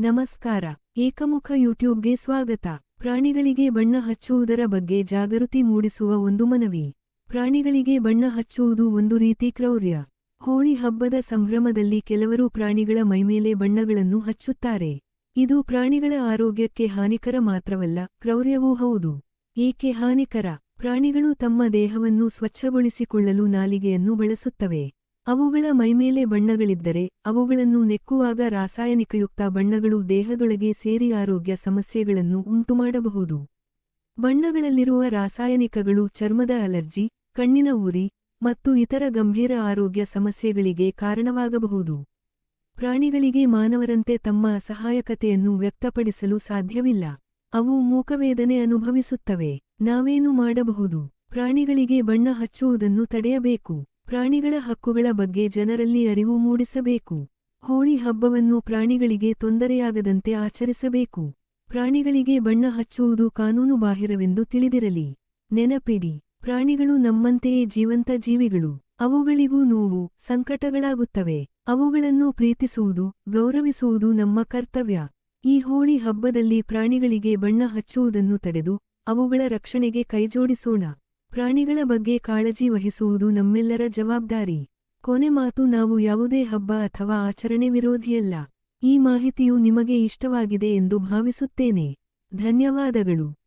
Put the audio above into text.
ನಮಸ್ಕಾರ. ಏಕಮುಖ ಯೂಟ್ಯೂಬ್ಗೆ ಸ್ವಾಗತ. ಪ್ರಾಣಿಗಳಿಗೆ ಬಣ್ಣ ಹಚ್ಚುವುದರ ಬಗ್ಗೆ ಜಾಗೃತಿ ಮೂಡಿಸುವ ಒಂದು ಮನವಿ. ಪ್ರಾಣಿಗಳಿಗೆ ಬಣ್ಣ ಹಚ್ಚುವುದು ಒಂದು ರೀತಿ ಕ್ರೌರ್ಯ. ಹೋಳಿ ಹಬ್ಬದ ಸಂಭ್ರಮದಲ್ಲಿ ಕೆಲವರು ಪ್ರಾಣಿಗಳ ಮೈಮೇಲೆ ಬಣ್ಣಗಳನ್ನು ಹಚ್ಚುತ್ತಾರೆ. ಇದು ಪ್ರಾಣಿಗಳ ಆರೋಗ್ಯಕ್ಕೆ ಹಾನಿಕರ ಮಾತ್ರವಲ್ಲ, ಕ್ರೌರ್ಯವೂ ಹೌದು. ಏಕೆ ಹಾನಿಕರ? ಪ್ರಾಣಿಗಳು ತಮ್ಮ ದೇಹವನ್ನು ಸ್ವಚ್ಛಗೊಳಿಸಿಕೊಳ್ಳಲು ನಾಲಿಗೆಯನ್ನು ಬಳಸುತ್ತವೆ. ಅವುಗಳ ಮೈಮೇಲೆ ಬಣ್ಣಗಳಿದ್ದರೆ ಅವುಗಳನ್ನು ನೆಕ್ಕುವಾಗ ರಾಸಾಯನಿಕಯುಕ್ತ ಬಣ್ಣಗಳು ದೇಹದೊಳಗೆ ಸೇರಿ ಆರೋಗ್ಯ ಸಮಸ್ಯೆಗಳನ್ನು ಉಂಟುಮಾಡಬಹುದು. ಬಣ್ಣಗಳಲ್ಲಿರುವ ರಾಸಾಯನಿಕಗಳು ಚರ್ಮದ ಅಲರ್ಜಿ, ಕಣ್ಣಿನ ಉರಿ ಮತ್ತು ಇತರ ಗಂಭೀರ ಆರೋಗ್ಯ ಸಮಸ್ಯೆಗಳಿಗೆ ಕಾರಣವಾಗಬಹುದು. ಪ್ರಾಣಿಗಳಿಗೆ ಮಾನವರಂತೆ ತಮ್ಮ ಅಸಹಾಯಕತೆಯನ್ನು ವ್ಯಕ್ತಪಡಿಸಲು ಸಾಧ್ಯವಿಲ್ಲ. ಅವು ಮೂಕವೇದನೆ ಅನುಭವಿಸುತ್ತವೆ. ನಾವೇನು ಮಾಡಬಹುದು? ಪ್ರಾಣಿಗಳಿಗೆ ಬಣ್ಣ ಹಚ್ಚುವುದನ್ನು ತಡೆಯಬೇಕು. ಪ್ರಾಣಿಗಳ ಹಕ್ಕುಗಳ ಬಗ್ಗೆ ಜನರಲ್ಲಿ ಅರಿವು ಮೂಡಿಸಬೇಕು. ಹೋಳಿ ಹಬ್ಬವನ್ನು ಪ್ರಾಣಿಗಳಿಗೆ ತೊಂದರೆಯಾಗದಂತೆ ಆಚರಿಸಬೇಕು. ಪ್ರಾಣಿಗಳಿಗೆ ಬಣ್ಣ ಹಚ್ಚುವುದು ಕಾನೂನುಬಾಹಿರವೆಂದು ತಿಳಿದಿರಲಿ. ನೆನಪಿಡಿ, ಪ್ರಾಣಿಗಳು ನಮ್ಮಂತೆಯೇ ಜೀವಂತ ಜೀವಿಗಳು. ಅವುಗಳಿಗೂ ನೋವು, ಸಂಕಟಗಳಾಗುತ್ತವೆ. ಅವುಗಳನ್ನು ಪ್ರೀತಿಸುವುದು, ಗೌರವಿಸುವುದು ನಮ್ಮ ಕರ್ತವ್ಯ. ಈ ಹೋಳಿ ಹಬ್ಬದಲ್ಲಿ ಪ್ರಾಣಿಗಳಿಗೆ ಬಣ್ಣ ಹಚ್ಚುವುದನ್ನು ತಡೆದು, ಅವುಗಳ ರಕ್ಷಣೆಗೆ ಕೈಜೋಡಿಸೋಣ. ಪ್ರಾಣಿಗಳ ಬಗ್ಗೆ ಕಾಳಜಿ ವಹಿಸುವುದು ನಮ್ಮೆಲ್ಲರ ಜವಾಬ್ದಾರಿ. ಕೊನೆ ಮಾತು, ನಾವು ಯಾವುದೇ ಹಬ್ಬ ಅಥವಾ ಆಚರಣೆ ವಿರೋಧಿಯಲ್ಲ. ಈ ಮಾಹಿತಿಯು ನಿಮಗೆ ಇಷ್ಟವಾಗಿದೆ ಎಂದು ಭಾವಿಸುತ್ತೇನೆ. ಧನ್ಯವಾದಗಳು.